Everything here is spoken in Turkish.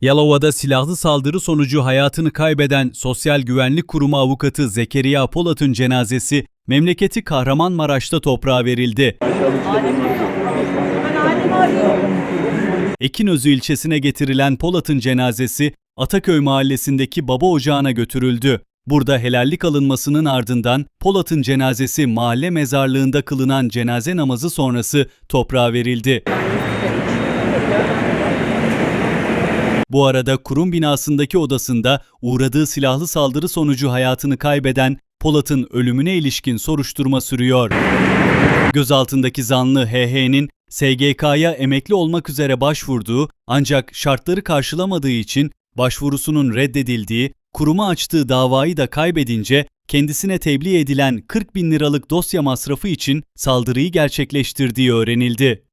Yalova'da silahlı saldırı sonucu hayatını kaybeden Sosyal Güvenlik Kurumu avukatı Zekeriya Polat'ın cenazesi memleketi Kahramanmaraş'ta toprağa verildi. Ekinözü ilçesine getirilen Polat'ın cenazesi Ataköy mahallesindeki baba ocağına götürüldü. Burada helallik alınmasının ardından Polat'ın cenazesi mahalle mezarlığında kılınan cenaze namazı sonrası toprağa verildi. Bu arada kurum binasındaki odasında uğradığı silahlı saldırı sonucu hayatını kaybeden Polat'ın ölümüne ilişkin soruşturma sürüyor. Gözaltındaki zanlı HH'nin SGK'ya emekli olmak üzere başvurduğu ancak şartları karşılamadığı için başvurusunun reddedildiği, kuruma açtığı davayı da kaybedince kendisine tebliğ edilen 40 bin liralık dosya masrafı için saldırıyı gerçekleştirdiği öğrenildi.